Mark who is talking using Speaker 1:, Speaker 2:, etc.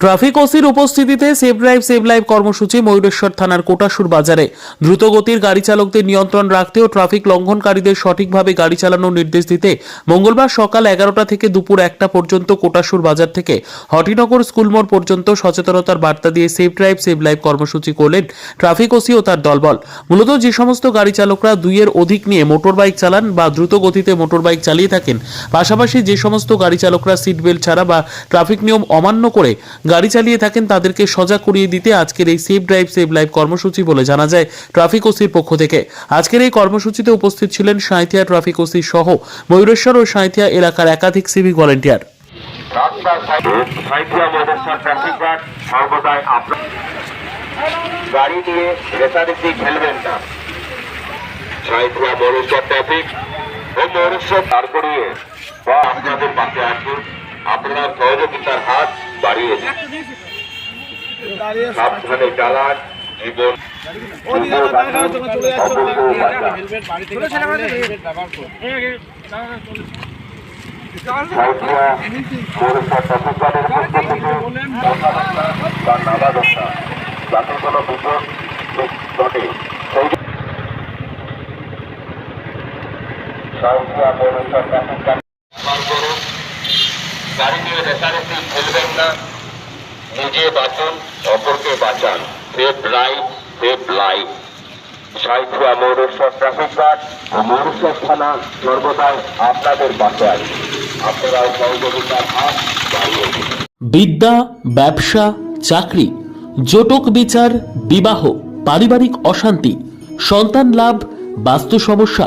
Speaker 1: Traffic ওসির উপস্থিতিতে save drive, save live কর্মসূচি ময়ূরেশ্বর থানার কোটাসুর বাজারে। দ্রুতগতির গাড়ি চালকদের নিয়ন্ত্রণ রাখতে ও ট্রাফিক লঙ্ঘনকারীদের সঠিকভাবে গাড়ি চালানোর নির্দেশ দিতে মঙ্গলবার সকাল এগারোটা থেকে দুপুর একটা পর্যন্ত কোটাসুর বাজার থেকে হটিনগর স্কুলমোড় পর্যন্ত সচেতনতার বার্তা দিয়ে সেভ ড্রাইভ, সেভ লাইভ কর্মসূচি করলেন ট্রাফিক ওসি ও তার দলবল। মূলত যে সমস্ত গাড়ি চালকরা দুইয়ের অধিক নিয়ে মোটর বাইক চালান বা দ্রুত গতিতে মোটর বাইক চালিয়ে থাকেন, পাশাপাশি যে সমস্ত গাড়ি চালকরা সিট বেল্ট ছাড়া বা ট্রাফিক নিয়ম অমান্য করে গাড়ি চালিয়ে থাকেন তাদেরকে সজাগ করিয়ে দিতে আজকের এই সেভ ড্রাইভ সেভ লাইভ কর্মসূচি বলে জানা যায় ট্রাফিক ওসির পক্ষ থেকে। আজকের এই কর্মসূচিতে উপস্থিত ছিলেন সাঁইথিয়া ট্রাফিক ওসি সহ ময়ূরেশ্বর ও সাঁইথিয়া এলাকার একাধিক সিভিক ভলেন্টিয়ার।
Speaker 2: আপনার সহযোগিতার হাত বাড়িয়ে সাবধানে চালান জীবন যাতে কোনো বিপদ ঘটে সেই ট্রাফিক গার্ড ব্যবহার করুন গাড়ি নিয়ে রেসারেসি খেলবেন না। নিজে বাঁচুন, অপরকে বাঁচান। Safe drive safe life Sainthia Moureshwar traffic guard ও মৌরেশ্বর থানা সর্বদাই আপনাদের আছে আপনারাও সহযোগিতার হাত বাড়িয়ে
Speaker 1: বিদ্যা, ব্যবসা, চাকরি, জটক বিচার, বিবাহ, পারিবারিক অশান্তি, সন্তান লাভ, বাস্তু সমস্যা